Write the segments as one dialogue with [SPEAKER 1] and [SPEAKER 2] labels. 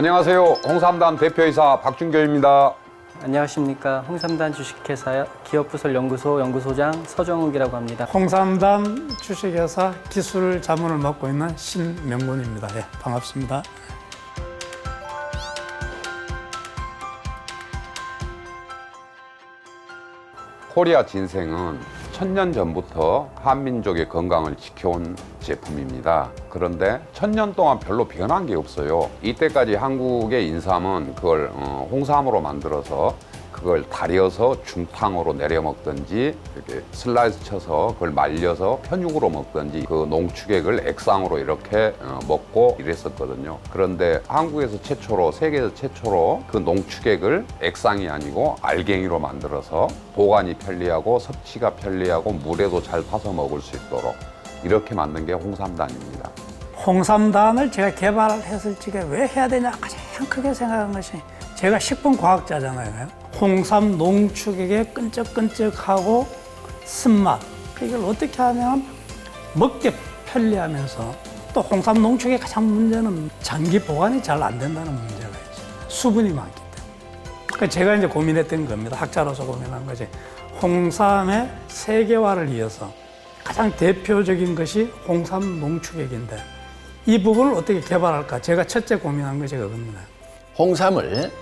[SPEAKER 1] 안녕하세요. 홍삼단 대표이사 박준교입니다.
[SPEAKER 2] 안녕하십니까 홍삼단 주식회사 기업부설 연구소 연구소장 서정욱이라고 합니다.
[SPEAKER 3] 홍삼단 주식회사 기술 자문을 맡고 있는 신명군입니다. 예, 반갑습니다.
[SPEAKER 1] 코리아 진생은 천년 전부터 한민족의 건강을 지켜온 제품입니다. 그런데 천년 동안 별로 변한 게 없어요. 이때까지 한국의 인삼은 그걸 어, 홍삼으로 만들어서 그걸 달여서 중탕으로 내려 먹든지 이렇게 슬라이스 쳐서 그걸 말려서 편육으로 먹든지 그 농축액을 액상으로 이렇게 어, 먹고 이랬었거든요. 그런데 한국에서 최초로 세계에서 최초로 그 농축액을 액상이 아니고 알갱이로 만들어서 보관이 편리하고 섭취가 편리하고 물에도 잘 타서 먹을 수 있도록 이렇게 만든 게 홍삼단입니다.
[SPEAKER 3] 홍삼단을 제가 개발했을 적에 왜 해야 되냐 가장 크게 생각한 것이 제가 식품 과학자잖아요. 홍삼 농축액의 끈적끈적하고 쓴맛 이걸 어떻게 하면 먹기 편리하면서 또 홍삼 농축의 가장 문제는 장기 보관이 잘 안 된다는 문제가 있어요. 수분이 많기 때문에. 그러니까 제가 이제 고민했던 겁니다. 학자로서 고민한 것이 홍삼의 세계화를 위해서 가장 대표적인 것이 홍삼 농축액인데 이 부분을 어떻게 개발할까? 제가 첫째 고민한 것이 그겁니다.
[SPEAKER 4] 홍삼을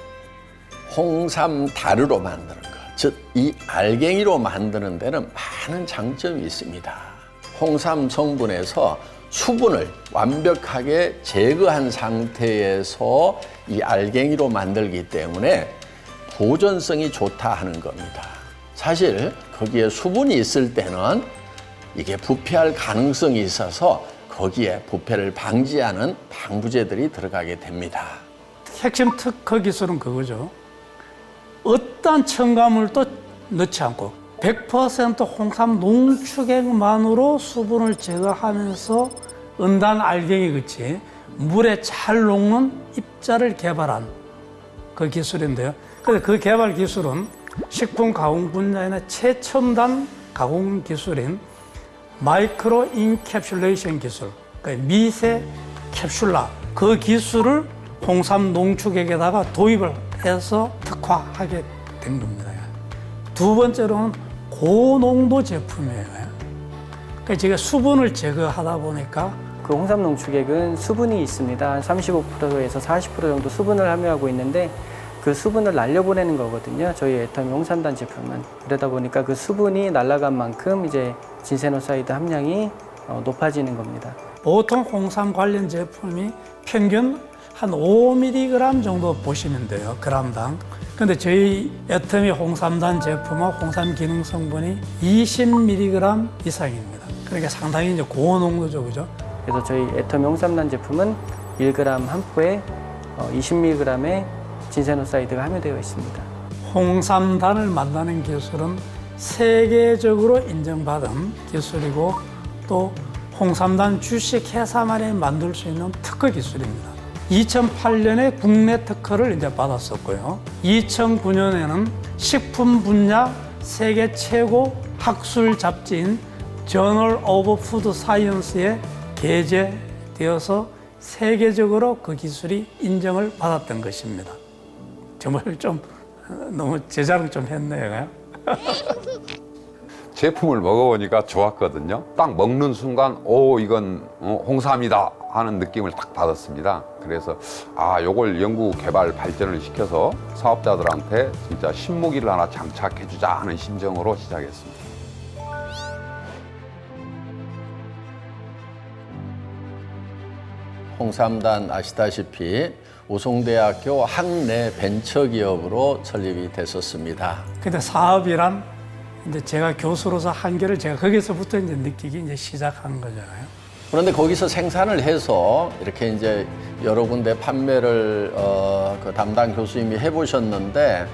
[SPEAKER 4] 홍삼 다르로 만드는 것, 즉 이 알갱이로 만드는 데는 많은 장점이 있습니다. 홍삼 성분에서 수분을 완벽하게 제거한 상태에서 이 알갱이로 만들기 때문에 보존성이 좋다 하는 겁니다. 사실 거기에 수분이 있을 때는 이게 부패할 가능성이 있어서 거기에 부패를 방지하는 방부제들이 들어가게 됩니다.
[SPEAKER 3] 핵심 특허 기술은 그거죠. 어떤 첨가물도 넣지 않고 100% 홍삼 농축액만으로 수분을 제거하면서 은단 알갱이 같이 물에 잘 녹는 입자를 개발한 그 기술인데요. 그래서 그 개발 기술은 식품 가공 분야에는 최첨단 가공 기술인 마이크로 인캡슐레이션 기술, 그러니까 미세 캡슐라 그 기술을 홍삼 농축액에다가 도입을 해서 특화하게 된 겁니다. 두 번째로는 고농도 제품이에요. 그러니까 제가 수분을 제거하다 보니까
[SPEAKER 2] 그 홍삼 농축액은 수분이 있습니다. 한 35%에서 40% 정도 수분을 함유하고 있는데 그 수분을 날려보내는 거거든요. 저희 애터미 홍삼단 제품은 그러다 보니까 그 수분이 날아간 만큼 이제 진세노사이드 함량이 어, 높아지는 겁니다.
[SPEAKER 3] 보통 홍삼 관련 제품이 평균 한 5mg 정도 보시면 돼요. 그람당. 근데 저희 애터미 홍삼단 제품은 홍삼 기능 성분이 20mg 이상입니다. 그러니까 상당히 이제 고농도죠, 그죠?
[SPEAKER 2] 그래서 저희 애터미 홍삼단 제품은 1g 한 포에 어, 20mg의 진세노사이드가 함유되어 있습니다.
[SPEAKER 3] 홍삼단을 만드는 기술은 세계적으로 인정받은 기술이고 또 홍삼단 주식 회사만이 만들 수 있는 특허 기술입니다. 2008년에 국내 특허를 이제 받았었고요. 2009년에는 식품 분야 세계 최고 학술 잡지인 저널 오브 푸드 사이언스에 게재되어서 세계적으로 그 기술이 인정을 받았던 것입니다. 정말 좀 어, 너무 제 자랑 좀 했네요.
[SPEAKER 1] 제품을 먹어보니까 좋았거든요. 딱 먹는 순간, 오, 이건 어, 홍삼이다 하는 느낌을 딱 받았습니다. 그래서, 아, 요걸 연구 개발 발전을 시켜서 사업자들한테 진짜 신무기를 하나 장착해주자 하는 심정으로 시작했습니다.
[SPEAKER 4] 홍삼단 아시다시피 우송대학교 학내 벤처기업으로 설립이 됐었습니다.
[SPEAKER 3] 근데 사업이란 이제 제가 교수로서 한계를 제가 거기서부터 이제 느끼기 이제 시작한 거잖아요.
[SPEAKER 4] 그런데 거기서 생산을 해서 이렇게 이제 여러 군데 판매를 어, 그 담당 교수님이 해보셨는데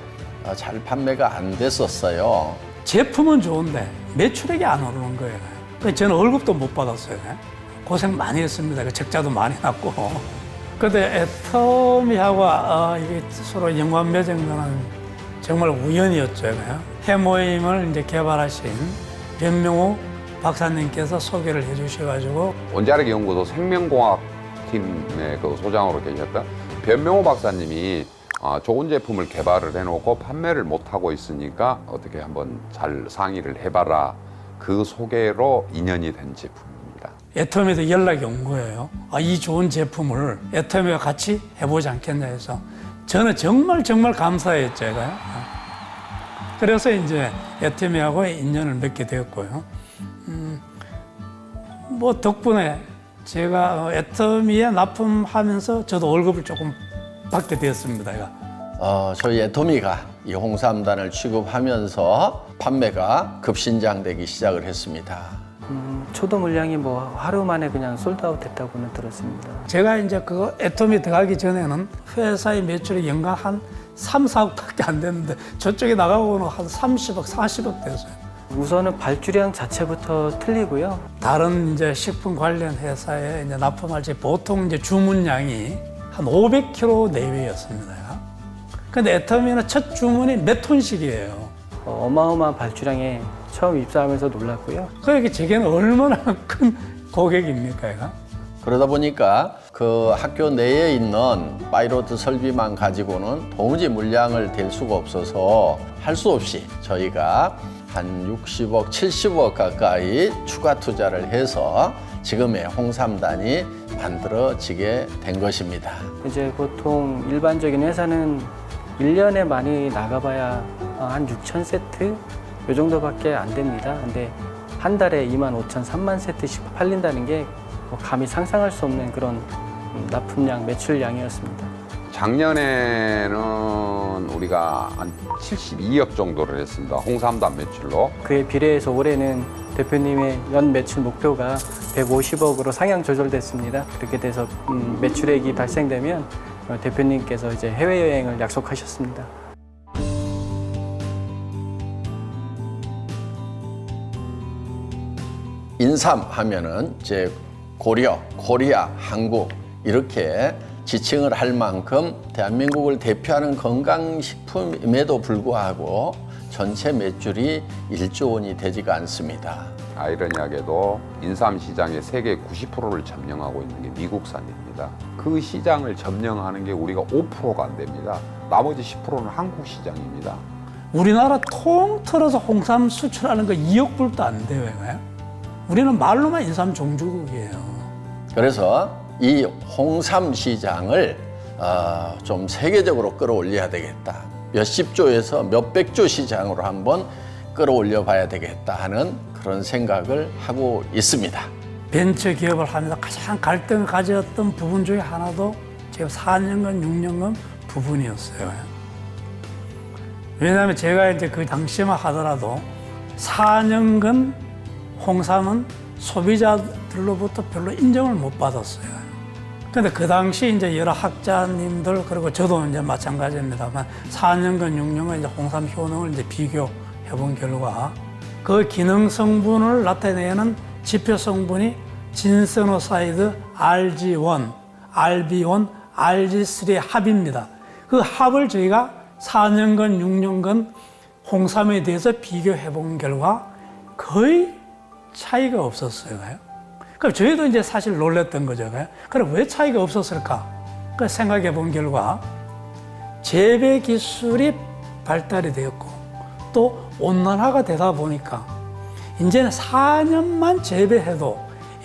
[SPEAKER 4] 어, 잘 판매가 안 됐었어요.
[SPEAKER 3] 제품은 좋은데 매출액이 안 오르는 거예요. 그래서 저는 월급도 못 받았어요. 고생 많이 했습니다. 그 적자도 많이 났고. 근데 애터미하고 어, 이게 서로 연관 맺은 거는 정말 우연이었죠. 해모임을 이제 개발하신 변명호 박사님께서 소개를 해주셔가지고
[SPEAKER 1] 원자력 연구소 생명공학 팀의 그 소장으로 계셨던 변명호 박사님이 아, 좋은 제품을 개발을 해놓고 판매를 못 하고 있으니까 어떻게 한번 잘 상의를 해봐라. 그 소개로 인연이 된 제품입니다.
[SPEAKER 3] 애터미에도 연락이 온 거예요. 아, 이 좋은 제품을 애터미와 같이 해보지 않겠냐 해서 저는 정말 정말 감사했죠, 제가요. 아. 그래서 이제 애터미하고 인연을 맺게 되었고요. 음, 뭐 덕분에 제가 애터미에 납품하면서 저도 월급을 조금 받게 되었습니다. 제가.
[SPEAKER 4] 어, 저희 애토미가 이 홍삼단을 취급하면서 판매가 급신장되기 시작을 했습니다.
[SPEAKER 2] 음, 초도 물량이 뭐 하루 만에 그냥 솔드아웃 됐다고는 들었습니다.
[SPEAKER 3] 제가 이제 그 애톰이 들어가기 전에는 회사의 매출이 연간 한 3, 4억밖에 안 됐는데 저쪽에 나가고는 한 30억, 40억 됐어요.
[SPEAKER 2] 우선은 발주량 자체부터 틀리고요.
[SPEAKER 3] 다른 이제 식품 관련 회사에 이제 납품할 때 보통 이제 주문량이 한 500kg 내외였습니다. 근데 애터미는 첫 주문이 몇 톤씩이에요.
[SPEAKER 2] 어, 어마어마한 발주량에 처음 입사하면서 놀랐고요.
[SPEAKER 3] 그러니까 제게는 얼마나 큰 고객입니까, 얘가?
[SPEAKER 4] 그러다 보니까 그 학교 내에 있는 파이로트 설비만 가지고는 도무지 물량을 댈 수가 없어서 할 수 없이 저희가 한 60억, 70억 가까이 추가 투자를 해서 지금의 홍삼단이 만들어지게 된 것입니다.
[SPEAKER 2] 이제 보통 일반적인 회사는 1년에 많이 나가봐야 한 6천 세트 요 정도밖에 안 됩니다. 근데 한 달에 2만 5천, 3만 세트씩 팔린다는 게뭐 감히 상상할 수 없는 그런 음, 납품량, 매출량이었습니다.
[SPEAKER 1] 작년에는 우리가 한 72억 정도를 했습니다. 홍삼단 매출로.
[SPEAKER 2] 그에 비례해서 올해는 대표님의 연 매출 목표가 150억으로 상향 조절됐습니다. 그렇게 돼서 음, 매출액이 발생되면 어, 대표님께서 이제 해외여행을 약속하셨습니다.
[SPEAKER 4] 인삼 하면은 이제 고려, 코리아, 한국 이렇게 지칭을 할 만큼 대한민국을 대표하는 건강식품임에도 불구하고 전체 매출이 1조 원이 되지가 않습니다.
[SPEAKER 1] 아이러니하게도 인삼 시장의 세계 90%를 점령하고 있는 게 미국산입니다. 그 시장을 점령하는 게 우리가 5%가 안 됩니다. 나머지 10%는 한국 시장입니다.
[SPEAKER 3] 우리나라 통틀어서 홍삼 수출하는 거 2억 불도 안 돼요, 얘가요. 우리는 말로만 인삼 종주국이에요.
[SPEAKER 4] 그래서 이 홍삼 시장을 어, 좀 세계적으로 끌어올려야 되겠다. 몇십 조에서 몇백 조 시장으로 한번 끌어올려 봐야 되겠다 하는 그런 생각을 하고 있습니다.
[SPEAKER 3] 벤처 기업을 하면서 가장 갈등을 가졌던 부분 중에 하나도 지금 4년간, 6년간 부분이었어요. 왜냐하면 제가 이제 그 당시만 하더라도 4년간 홍삼은 소비자들로부터 별로 인정을 못 받았어요. 근데 그 당시 이제 여러 학자님들 그리고 저도 이제 마찬가지입니다만 4년간, 6년간 이제 홍삼 효능을 이제 비교해 본 결과 그 기능 성분을 나타내는 지표 성분이 진세노사이드 RG1, RB1, RG3의 합입니다. 그 합을 저희가 4년간, 6년간 홍삼에 대해서 비교해 본 결과 거의 차이가 없었어요. 그럼 저희도 이제 사실 놀랬던 거죠. 그럼 왜 차이가 없었을까? 그 생각해 본 결과 재배 기술이 발달이 되었고 또 온난화가 되다 보니까 이제는 4년만 재배해도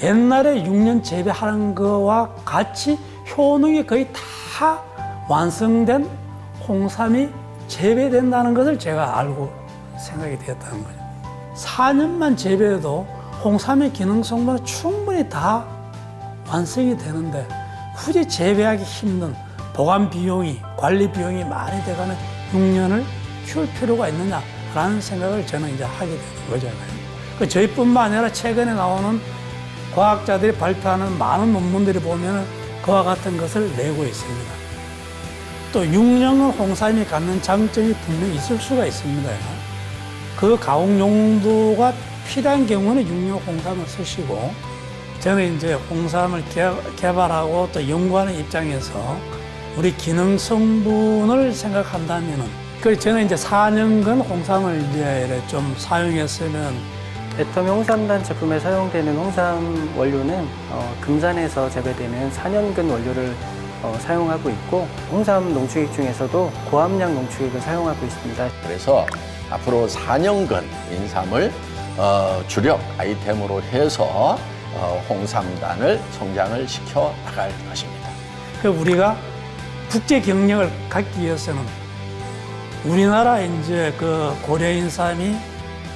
[SPEAKER 3] 옛날에 6년 재배하는 거와 같이 효능이 거의 다 완성된 홍삼이 재배된다는 것을 제가 알고 생각이 되었다는 거죠. 4년만 재배해도 홍삼의 기능 성분은 충분히 다 완성이 되는데 굳이 재배하기 힘든 보관 비용이 관리 비용이 많이 돼가는 6년을 키울 필요가 있느냐라는 생각을 저는 이제 하게 되는 거잖아요. 그 저희뿐만 아니라 최근에 나오는 과학자들이 발표하는 많은 논문들이 보면 그와 같은 것을 내고 있습니다. 또 6년은 홍삼이 갖는 장점이 분명히 있을 수가 있습니다. 그 가공 용도가 필요한 경우는 6년 홍삼을 쓰시고 저는 이제 홍삼을 개, 개발하고 또 연구하는 입장에서 우리 기능 성분을 생각한다면은 그 저는 이제 4년간 홍삼을 이제 좀 사용했으면
[SPEAKER 2] 애터미 홍삼단 제품에 사용되는 홍삼 원료는 어, 금산에서 재배되는 4년근 원료를 어, 사용하고 있고 홍삼 농축액 중에서도 고함량 농축액을 사용하고 있습니다.
[SPEAKER 4] 그래서 앞으로 4년간 인삼을 어, 주력 아이템으로 해서 어, 홍삼단을 성장을 시켜 나갈 것입니다.
[SPEAKER 3] 그 우리가 국제 경력을 갖기 위해서는 우리나라 이제 그 고려인삼이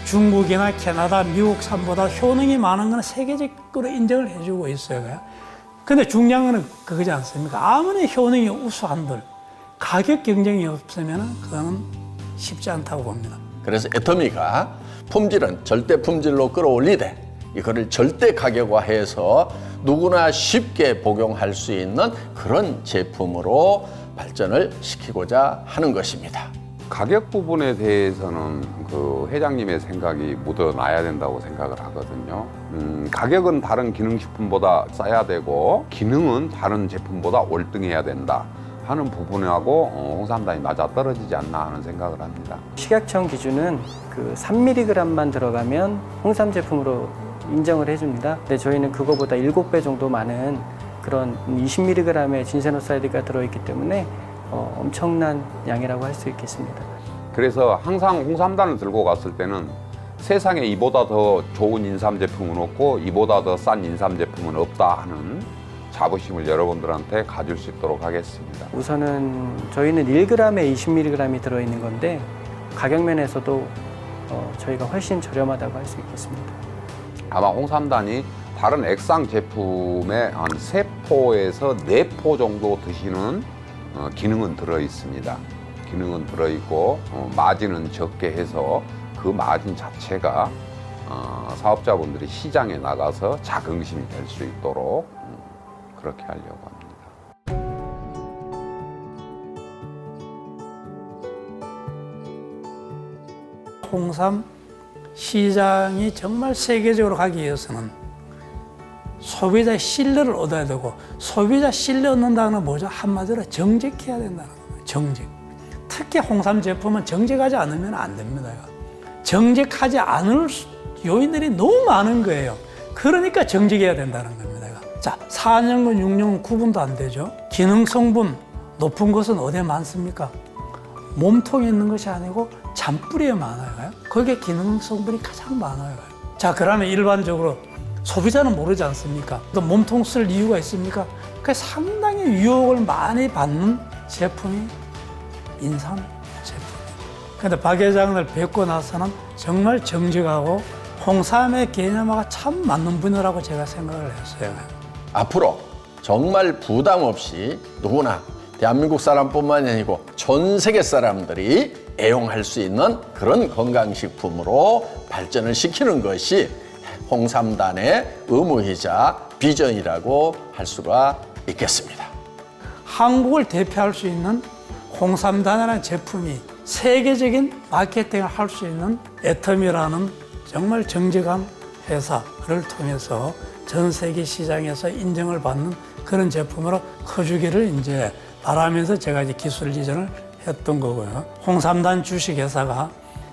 [SPEAKER 3] 중국이나 캐나다, 미국 산보다 효능이 많은 건 세계적으로 인정을 해주고 있어요. 근데 중요한 거는 그거지 않습니까? 아무리 효능이 우수한들 가격 경쟁이 없으면 그거는 쉽지 않다고 봅니다.
[SPEAKER 4] 그래서 애터미가 품질은 절대 품질로 끌어올리되 이거를 절대 가격화해서 누구나 쉽게 복용할 수 있는 그런 제품으로 발전을 시키고자 하는 것입니다.
[SPEAKER 1] 가격 부분에 대해서는 그 회장님의 생각이 묻어나야 된다고 생각을 하거든요. 음, 가격은 다른 기능식품보다 싸야 되고 기능은 다른 제품보다 월등해야 된다 하는 부분하고 어, 홍삼단이 맞아 떨어지지 않나 하는 생각을 합니다.
[SPEAKER 2] 식약청 기준은 그 3mg만 들어가면 홍삼 제품으로 인정을 해줍니다. 근데 저희는 그거보다 7배 정도 많은 그런 20mg의 진세노사이드가 들어있기 때문에 어, 엄청난 양이라고 할 수 있겠습니다.
[SPEAKER 1] 그래서 항상 홍삼단을 들고 갔을 때는 세상에 이보다 더 좋은 인삼 제품은 없고 이보다 더 싼 인삼 제품은 없다 하는 자부심을 여러분들한테 가질 수 있도록 하겠습니다.
[SPEAKER 2] 우선은 저희는 1g에 20mg이 들어있는 건데 가격 면에서도 어, 저희가 훨씬 저렴하다고 할 수 있겠습니다.
[SPEAKER 1] 아마 홍삼단이 다른 액상 제품의 한 세포에서네 포 정도 드시는 어, 기능은 들어 있습니다. 기능은 들어 있고 어, 마진은 적게 해서 그 마진 자체가 어, 사업자분들이 시장에 나가서 자긍심이 될 수 있도록 음, 그렇게 하려고 합니다.
[SPEAKER 3] 홍삼 시장이 정말 세계적으로 가기 위해서는 소비자의 신뢰를 얻어야 되고 소비자 신뢰 얻는다는 건 뭐죠? 한마디로 정직해야 된다는 거예요. 정직. 특히 홍삼 제품은 정직하지 않으면 안 됩니다. 정직하지 않을 수- 요인들이 너무 많은 거예요. 그러니까 정직해야 된다는 겁니다. 자, 4년근, 6년근 구분도 안 되죠. 기능 성분 높은 것은 어디에 많습니까? 몸통에 있는 것이 아니고 잔뿌리에 많아요. 거기에 기능 성분이 가장 많아요. 자, 그러면 일반적으로 소비자는 모르지 않습니까? 또 몸통 쓸 이유가 있습니까? 그 상당히 유혹을 많이 받는 제품이 인삼 제품이에요. 근데 박 회장을 뵙고 나서는 정말 정직하고 홍삼의 개념하고 참 맞는 분이라고 제가 생각을 했어요.
[SPEAKER 4] 앞으로 정말 부담 없이 누구나 대한민국 사람뿐만이 아니고 전 세계 사람들이 애용할 수 있는 그런 건강식품으로 발전을 시키는 것이 홍삼단의 의무이자 비전이라고 할 수가 있겠습니다.
[SPEAKER 3] 한국을 대표할 수 있는 홍삼단이라는 제품이 세계적인 마케팅을 할 수 있는 애텀이라는 정말 정직한 회사를 통해서 전 세계 시장에서 인정을 받는 그런 제품으로 커주기를 이제 바라면서 제가 이제 기술 이전을 했던 거고요. 홍삼단 주식회사가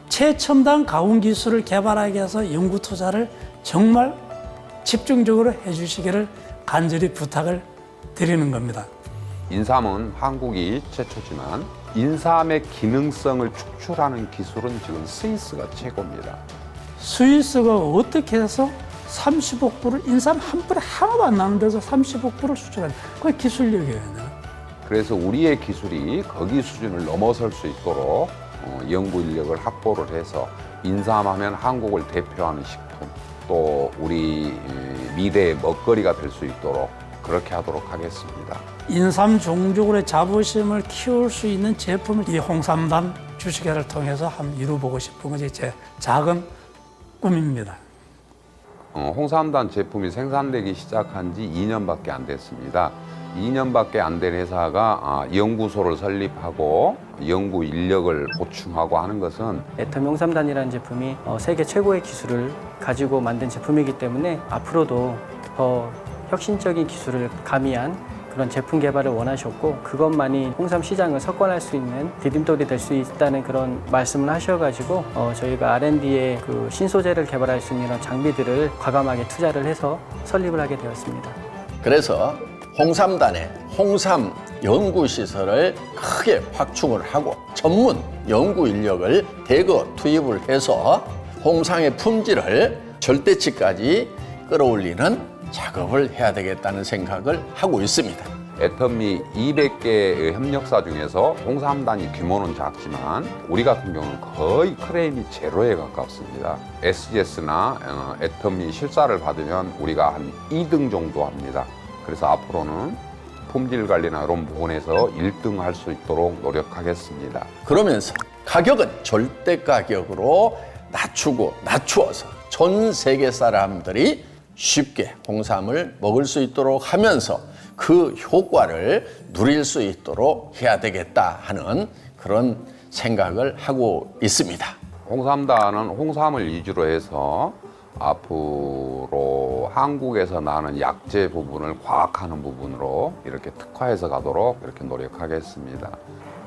[SPEAKER 3] 최첨단 가공 기술을 개발하기 위해서 연구 투자를 정말 집중적으로 해주시기를 간절히 부탁을 드리는 겁니다.
[SPEAKER 1] 인삼은 한국이 최초지만 인삼의 기능성을 축출하는 기술은 지금 스위스가 최고입니다.
[SPEAKER 3] 스위스가 어떻게 해서 30억 불을 인삼 한 뿌리 하나도 안 나는 데서 30억 불을 수출하는 그게 기술력이에요.
[SPEAKER 1] 그래서 우리의 기술이 거기 수준을 넘어설 수 있도록 어, 연구 인력을 확보를 해서 인삼하면 한국을 대표하는 식품 또 우리 이, 미래의 먹거리가 될 수 있도록 그렇게 하도록 하겠습니다.
[SPEAKER 3] 인삼 종족으로의 자부심을 키울 수 있는 제품을 이 홍삼단 주식회를 통해서 한번 이루어보고 싶은 것이 제 작은 꿈입니다.
[SPEAKER 1] 어, 홍삼단 제품이 생산되기 시작한 지 2년밖에 안 됐습니다. 2년밖에 안 된 회사가 아, 연구소를 설립하고 연구 인력을 보충하고 하는 것은
[SPEAKER 2] 애텀 용삼단이라는 제품이 어, 세계 최고의 기술을 가지고 만든 제품이기 때문에 앞으로도 더 혁신적인 기술을 가미한 그런 제품 개발을 원하셨고 그것만이 홍삼 시장을 석권할 수 있는 디딤돌이 될 수 있다는 그런 말씀을 하셔가지고 어, 저희가 R&D에 그 신소재를 개발할 수 있는 이런 장비들을 과감하게 투자를 해서 설립을 하게 되었습니다.
[SPEAKER 4] 그래서 홍삼단에 홍삼 연구시설을 크게 확충을 하고 전문 연구 인력을 대거 투입을 해서 홍삼의 품질을 절대치까지 끌어올리는 작업을 해야 되겠다는 생각을 하고 있습니다.
[SPEAKER 1] 애터미 200개의 협력사 중에서 홍삼단이 규모는 작지만 우리 같은 경우는 거의 크레임이 제로에 가깝습니다. SGS나 어, 애터미 실사를 받으면 우리가 한 2등 정도 합니다. 그래서 앞으로는 품질 관리나 이런 부분에서 1등 할 수 있도록 노력하겠습니다.
[SPEAKER 4] 그러면서 가격은 절대 가격으로 낮추고 낮추어서 전 세계 사람들이 쉽게 홍삼을 먹을 수 있도록 하면서 그 효과를 누릴 수 있도록 해야 되겠다 하는 그런 생각을 하고 있습니다.
[SPEAKER 1] 홍삼단은 홍삼을 위주로 해서 앞으로 한국에서 나는 약재 부분을 과학하는 부분으로 이렇게 특화해서 가도록 이렇게 노력하겠습니다.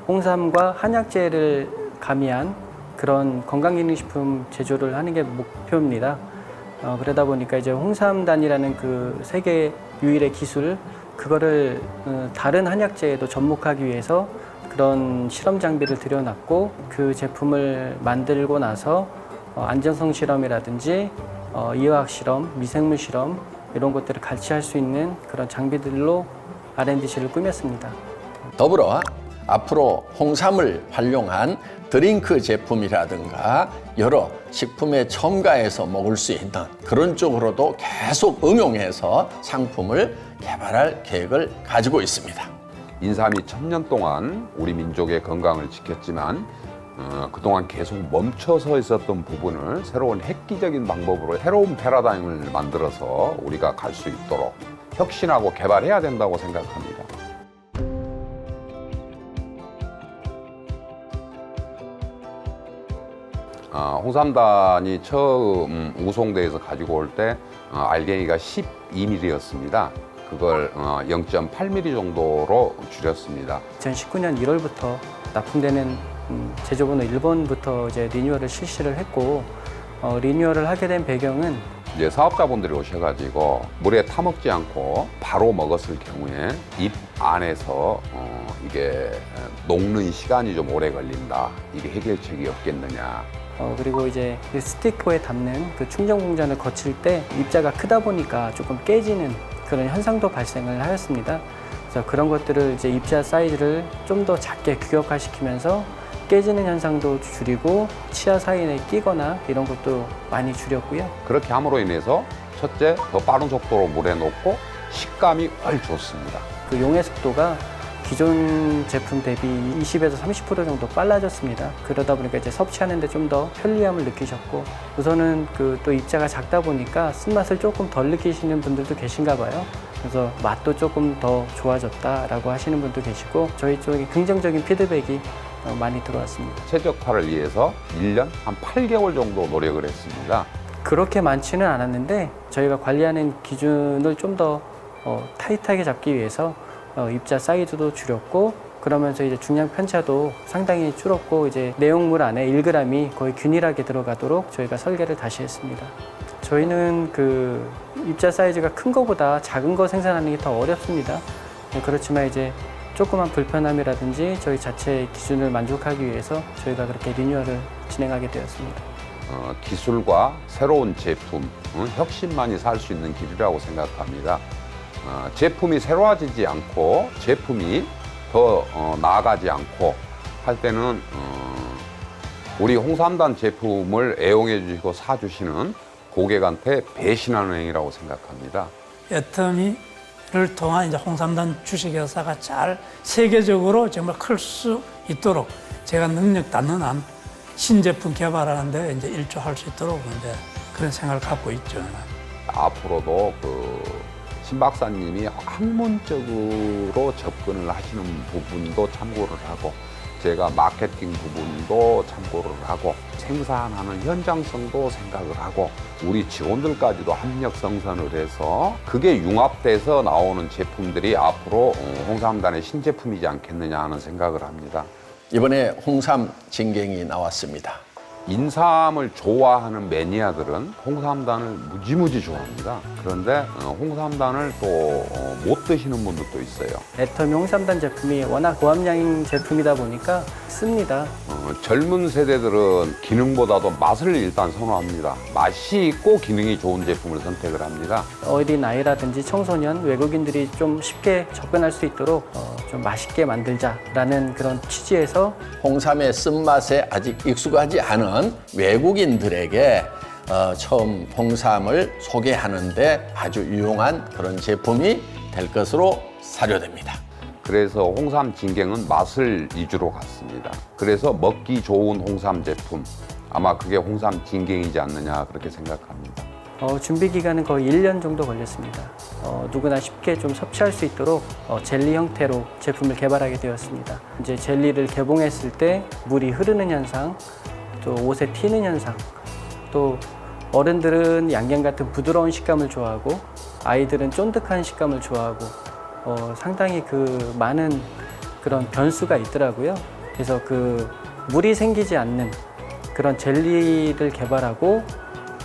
[SPEAKER 2] 홍삼과 한약재를 가미한 그런 건강기능식품 제조를 하는 게 목표입니다. 어, 그러다 보니까 이제 홍삼단이라는 그 세계 유일의 기술 그거를 어, 다른 한약재에도 접목하기 위해서 그런 실험 장비를 들여놨고 그 제품을 만들고 나서 어, 안전성 실험이라든지 어, 이화학 실험, 미생물 실험 이런 것들을 같이 할 수 있는 그런 장비들로 R&D실을 꾸몄습니다.
[SPEAKER 4] 더불어 앞으로 홍삼을 활용한 드링크 제품이라든가 여러 식품에 첨가해서 먹을 수 있는 그런 쪽으로도 계속 응용해서 상품을 개발할 계획을 가지고 있습니다.
[SPEAKER 1] 인삼이 천년 동안 우리 민족의 건강을 지켰지만 어, 그동안 계속 멈춰서 있었던 부분을 새로운 획기적인 방법으로 새로운 패러다임을 만들어서 우리가 갈 수 있도록 혁신하고 개발해야 된다고 생각합니다. 아, 홍삼단이 처음 우송대에서 가지고 올때 어, 알갱이가 12mm였습니다. 그걸 어, 0.8mm 정도로 줄였습니다.
[SPEAKER 2] 2019년 1월부터 납품되는 음, 제조번호 1번부터 이제 리뉴얼을 실시를 했고 어, 리뉴얼을 하게 된 배경은
[SPEAKER 1] 이제 사업자분들이 오셔가지고 물에 타먹지 않고 바로 먹었을 경우에 입 안에서 어, 이게 녹는 시간이 좀 오래 걸린다. 이게 해결책이 없겠느냐.
[SPEAKER 2] 어, 그리고 이제 그 스티커에 담는 그 충전 공전을 거칠 때 입자가 크다 보니까 조금 깨지는 그런 현상도 발생을 하였습니다. 그래서 그런 것들을 이제 입자 사이즈를 좀 더 작게 규격화시키면서 깨지는 현상도 줄이고 치아 사이에 끼거나 이런 것도 많이 줄였고요.
[SPEAKER 1] 그렇게 함으로 인해서 첫째 더 빠른 속도로 물에 녹고 식감이 훨 좋습니다.
[SPEAKER 2] 그 용해 속도가 기존 제품 대비 20에서 30% 정도 빨라졌습니다. 그러다 보니까 이제 섭취하는데 좀 더 편리함을 느끼셨고 우선은 그 또 입자가 작다 보니까 쓴맛을 조금 덜 느끼시는 분들도 계신가 봐요. 그래서 맛도 조금 더 좋아졌다라고 하시는 분도 계시고 저희 쪽에 긍정적인 피드백이 어, 많이 들어왔습니다.
[SPEAKER 1] 최적화를 위해서 1년 한 8개월 정도 노력을 했습니다.
[SPEAKER 2] 그렇게 많지는 않았는데 저희가 관리하는 기준을 좀더 어, 타이트하게 잡기 위해서 어, 입자 사이즈도 줄였고 그러면서 이제 중량 편차도 상당히 줄었고 이제 내용물 안에 1g이 거의 균일하게 들어가도록 저희가 설계를 다시 했습니다. 저희는 그 입자 사이즈가 큰 거보다 작은 거 생산하는 게 더 어렵습니다. 네, 그렇지만 이제 조그만 불편함이라든지 저희 자체 기준을 만족하기 위해서 저희가 그렇게 리뉴얼을 진행하게 되었습니다.
[SPEAKER 1] 어, 기술과 새로운 제품, 어, 혁신만이 살 수 있는 길이라고 생각합니다. 어, 제품이 새로워지지 않고 제품이 더 어, 나아가지 않고 할 때는 어, 우리 홍삼단 제품을 애용해 주시고 사주시는 고객한테 배신하는 행위라고 생각합니다.
[SPEAKER 3] 애터미를 통한 이제 홍삼단 주식회사가 잘 세계적으로 정말 클 수 있도록 제가 능력 닿는 한 신제품 개발하는데 이제 일조할 수 있도록 이제 그런 생각을 갖고 있죠.
[SPEAKER 1] 앞으로도 그 신 박사님이 학문적으로 접근을 하시는 부분도 참고를 하고 제가 마케팅 부분도 참고를 하고 생산하는 현장성도 생각을 하고 우리 직원들까지도 협력 성선을 해서 그게 융합돼서 나오는 제품들이 앞으로 어, 홍삼단의 신제품이지 않겠느냐 하는 생각을 합니다.
[SPEAKER 4] 이번에 홍삼 진경이 나왔습니다.
[SPEAKER 1] 인삼을 좋아하는 매니아들은 홍삼단을 무지무지 좋아합니다. 그런데 어, 홍삼단을 또 못 드시는 분들도 있어요.
[SPEAKER 2] 애터미 홍삼단 제품이 워낙 고함량 제품이다 보니까 씁니다.
[SPEAKER 1] 어, 젊은 세대들은 기능보다도 맛을 일단 선호합니다. 맛이 있고 기능이 좋은 제품을 선택을 합니다.
[SPEAKER 2] 어린 아이라든지 청소년, 외국인들이 좀 쉽게 접근할 수 있도록 어, 좀 맛있게 만들자라는 그런 취지에서
[SPEAKER 4] 홍삼의 쓴맛에 아직 익숙하지 않은 외국인들에게 어, 처음 홍삼을 소개하는데 아주 유용한 그런 제품이 될 것으로 사료됩니다.
[SPEAKER 1] 그래서 홍삼 진갱은 맛을 위주로 갔습니다. 그래서 먹기 좋은 홍삼 제품 아마 그게 홍삼 진갱이지 않느냐 그렇게 생각합니다.
[SPEAKER 2] 어, 준비 기간은 거의 1년 정도 걸렸습니다. 어, 누구나 쉽게 좀 섭취할 수 있도록 어, 젤리 형태로 제품을 개발하게 되었습니다. 이제 젤리를 개봉했을 때 물이 흐르는 현상, 또 옷에 튀는 현상, 또 어른들은 양갱 같은 부드러운 식감을 좋아하고 아이들은 쫀득한 식감을 좋아하고 어, 상당히 그 많은 그런 변수가 있더라고요. 그래서 그 물이 생기지 않는 그런 젤리를 개발하고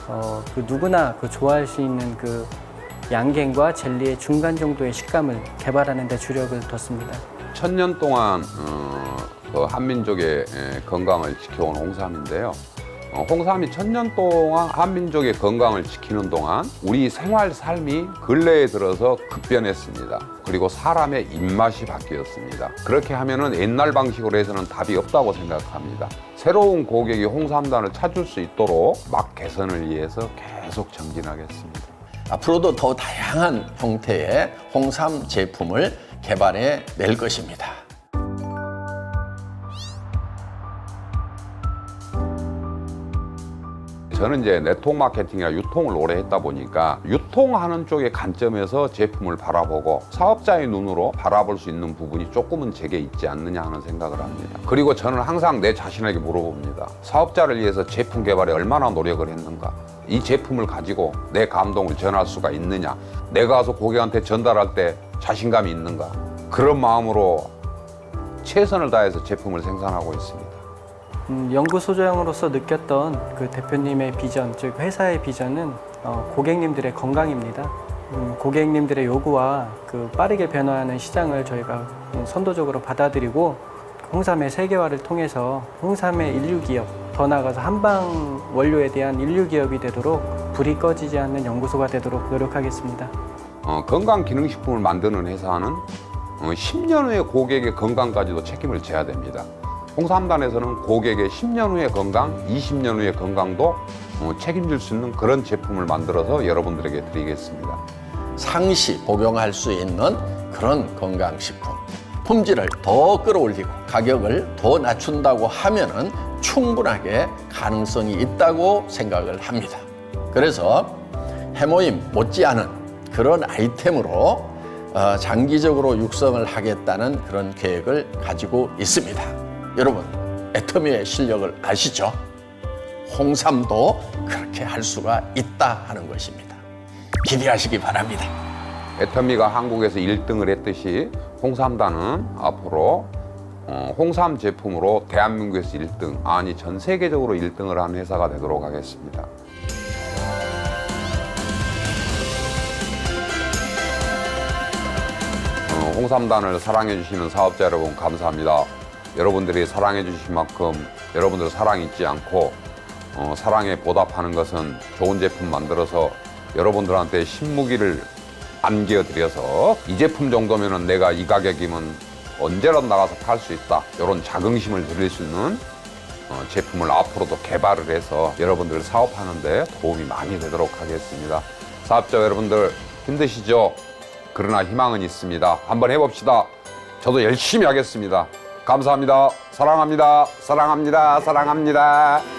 [SPEAKER 2] 어, 그 누구나 그 좋아할 수 있는 그 양갱과 젤리의 중간 정도의 식감을 개발하는 데 주력을 뒀습니다.
[SPEAKER 1] 천년 동안 어, 그 한민족의 에, 건강을 지켜온 홍삼인데요. 어, 홍삼이 천년 동안 한민족의 건강을 지키는 동안 우리 생활 삶이 근래에 들어서 급변했습니다. 그리고 사람의 입맛이 바뀌었습니다. 그렇게 하면은 옛날 방식으로 해서는 답이 없다고 생각합니다. 새로운 고객이 홍삼단을 찾을 수 있도록 맛 개선을 위해서 계속 정진하겠습니다.
[SPEAKER 4] 앞으로도 더 다양한 형태의 홍삼 제품을 개발해 낼 것입니다.
[SPEAKER 1] 저는 이제 네트워크 마케팅이나 유통을 오래 했다 보니까 유통하는 쪽의 관점에서 제품을 바라보고 사업자의 눈으로 바라볼 수 있는 부분이 조금은 제게 있지 않느냐 하는 생각을 합니다. 그리고 저는 항상 내 자신에게 물어봅니다. 사업자를 위해서 제품 개발에 얼마나 노력을 했는가? 이 제품을 가지고 내 감동을 전할 수가 있느냐? 내가 가서 고객한테 전달할 때 자신감이 있는가? 그런 마음으로 최선을 다해서 제품을 생산하고 있습니다.
[SPEAKER 2] 음, 연구 소장으로서 느꼈던 그 대표님의 비전, 즉 회사의 비전은 어, 고객님들의 건강입니다. 음, 고객님들의 요구와 그 빠르게 변화하는 시장을 저희가 음, 선도적으로 받아들이고 홍삼의 세계화를 통해서 홍삼의 인류 기업, 더 나아가서 한방 원료에 대한 인류 기업이 되도록 불이 꺼지지 않는 연구소가 되도록 노력하겠습니다.
[SPEAKER 1] 어, 건강 기능식품을 만드는 회사는 어, 10년 후의 고객의 건강까지도 책임을 져야 됩니다. 홍삼단에서는 고객의 10년 후의 건강, 20년 후의 건강도 어, 책임질 수 있는 그런 제품을 만들어서 여러분들에게 드리겠습니다.
[SPEAKER 4] 상시 복용할 수 있는 그런 건강식품. 품질을 더 끌어올리고 가격을 더 낮춘다고 하면은 충분하게 가능성이 있다고 생각을 합니다. 그래서 해모임 못지않은 그런 아이템으로 어, 장기적으로 육성을 하겠다는 그런 계획을 가지고 있습니다. 여러분, 애터미의 실력을 아시죠? 홍삼도 그렇게 할 수가 있다 하는 것입니다. 기대하시기 바랍니다.
[SPEAKER 1] 애터미가 한국에서 1등을 했듯이 홍삼단은 앞으로 어, 홍삼 제품으로 대한민국에서 1등, 아니 전 세계적으로 1등을 하는 회사가 되도록 하겠습니다. 어, 홍삼단을 사랑해 주시는 사업자 여러분 감사합니다. 여러분들이 사랑해 주신 만큼 여러분들 사랑 잊지 않고 어, 사랑에 보답하는 것은 좋은 제품 만들어서 여러분들한테 신무기를 안겨드려서 이 제품 정도면은 내가 이 가격이면 언제라도 나가서 팔 수 있다. 이런 자긍심을 드릴 수 있는 어, 제품을 앞으로도 개발을 해서 여러분들 사업하는데 도움이 많이 되도록 하겠습니다. 사업자 여러분들 힘드시죠? 그러나 희망은 있습니다. 한번 해봅시다. 저도 열심히 하겠습니다. 감사합니다. 사랑합니다. 사랑합니다. 사랑합니다.